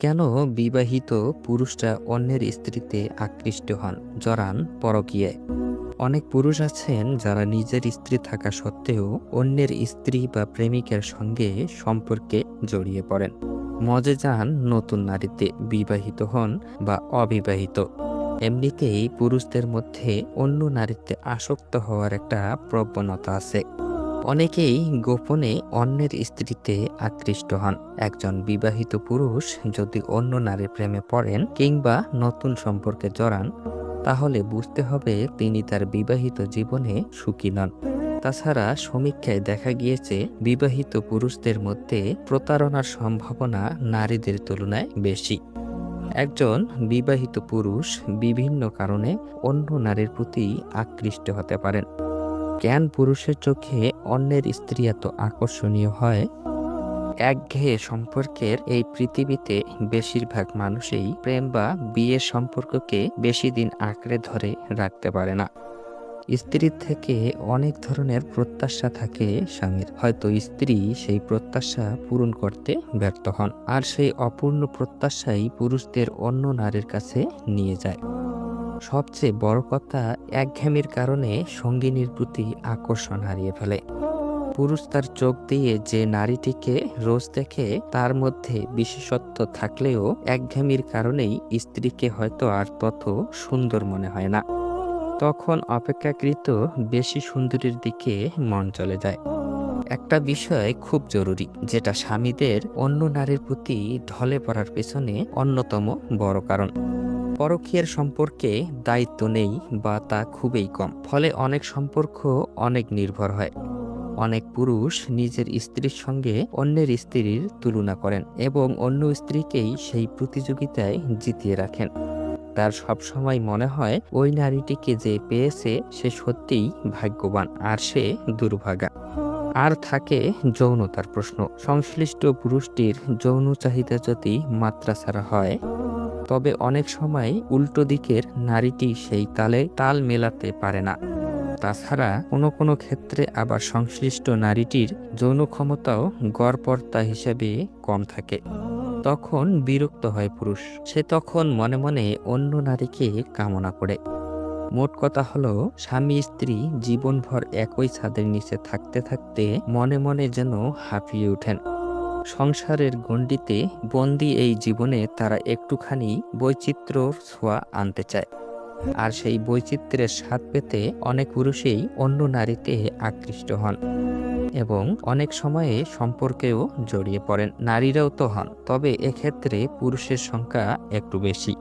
কেন বিবাহিত পুরুষরা অন্যের স্ত্রীতে আকৃষ্ট হন? জরান পরকীয়ায় অনেক পুরুষ আছেন যারা নিজের স্ত্রী থাকা সত্ত্বেও অন্যের স্ত্রী বা প্রেমিকের সঙ্গে সম্পর্কে জড়িয়ে পড়েন। মজে যান নতুন নারীতে বিবাহিত হন বা অবিবাহিত। এমনিতেই পুরুষদের মধ্যে অন্য নারীতে আসক্ত হওয়ার একটা প্রবণতা আছে। অনেকেই গোপনে অন্যের স্ত্রীতে আকৃষ্ট হন। একজন বিবাহিত পুরুষ যদি অন্য নারীর প্রেমে পড়েন কিংবা নতুন সম্পর্কে জড়ান, তাহলে বুঝতে হবে তিনি তার বিবাহিত জীবনে সুখী নন। তাছাড়া সমীক্ষায় দেখা গিয়েছে, বিবাহিত পুরুষদের মধ্যে প্রতারণার সম্ভাবনা নারীদের তুলনায় বেশি। একজন বিবাহিত পুরুষ বিভিন্ন কারণে অন্য নারীর প্রতি আকৃষ্ট হতে পারেন। জ্ঞান পুরুষের চোখে অন্যের স্ত্রী এত আকর্ষণীয় হয়? একঘেয়ে সম্পর্কের এই পৃথিবীতে বেশিরভাগ মানুষই প্রেম বা বিয়ের সম্পর্ককে বেশি দিন আঁকড়ে ধরে রাখতে পারে না। স্ত্রীর থেকে অনেক ধরনের প্রত্যাশা থাকে স্বামীর। হয়তো স্ত্রী সেই প্রত্যাশা পূরণ করতে ব্যর্থ হন, আর সেই অপূর্ণ প্রত্যাশাই পুরুষদের অন্য নারীর কাছে নিয়ে যায়। সবচেয়ে বড় কথা একঘেমির কারণে সঙ্গিনীর প্রতি আকর্ষণ হারিয়ে ফেলে। পুরুষ তার চোখ দিয়ে যে নারীটিকে রোজ দেখে, তার মধ্যে বিশেষত্ব থাকলেও একঘেয়েমির কারণেই স্ত্রীকে হয়তো আর তত সুন্দর মনে হয় না। তখন অপেক্ষাকৃত বেশি সুন্দরীর দিকে মন চলে যায়। একটা বিষয় খুব জরুরি, যেটা স্বামীদের অন্য নারীর প্রতি ঢলে পড়ার পেছনে অন্যতম বড় কারণ। পরকীয়ার সম্পর্কে দায়িত্ব নেই বা তা খুবই কম। ফলে অনেক সম্পর্ক অনেক নির্ভর হয়। অনেক পুরুষ নিজের স্ত্রীর সঙ্গে অন্যের স্ত্রীর তুলনা করেন এবং অন্য স্ত্রীকেই সেই প্রতিযোগিতায় জিতিয়ে রাখেন। তার সবসময় মনে হয় ওই নারীটিকে যে পেয়েছে সে সত্যিই ভাগ্যবান আর সে দুর্ভাগা। আর থাকে যৌনতার প্রশ্ন। সংশ্লিষ্ট পুরুষটির যৌন চাহিদা যদি মাত্রা ছাড়া হয় তবে অনেক সময় উল্টো দিকের নারীটি সেই তালে তাল মেলাতে পারে না। তাছাড়া কোনো কোনো ক্ষেত্রে আবার সংশ্লিষ্ট নারীটির যৌন ক্ষমতাও গড়পর্তা হিসেবে কম থাকে। তখন বিরক্ত হয় পুরুষ। সে তখন মনে মনে অন্য নারীকে কামনা করে। মোট কথা হলো, স্বামী স্ত্রী জীবনভর একই ছাদের নিচে থাকতে থাকতে মনে মনে যেন হাঁপিয়ে ওঠেন। সংসারের গণ্ডিতে বন্দি এই জীবনে তারা একটুখানি বৈচিত্র্যর ছোঁয়া আনতে চায়। আর সেই বৈচিত্র্যের স্বাদ পেতে অনেক পুরুষেই অন্য নারীতে আকৃষ্ট হন এবং অনেক সময়ে সম্পর্কেও জড়িয়ে পড়েন। নারীরাও তো হন, তবে এক্ষেত্রে পুরুষের সংখ্যা একটু বেশি।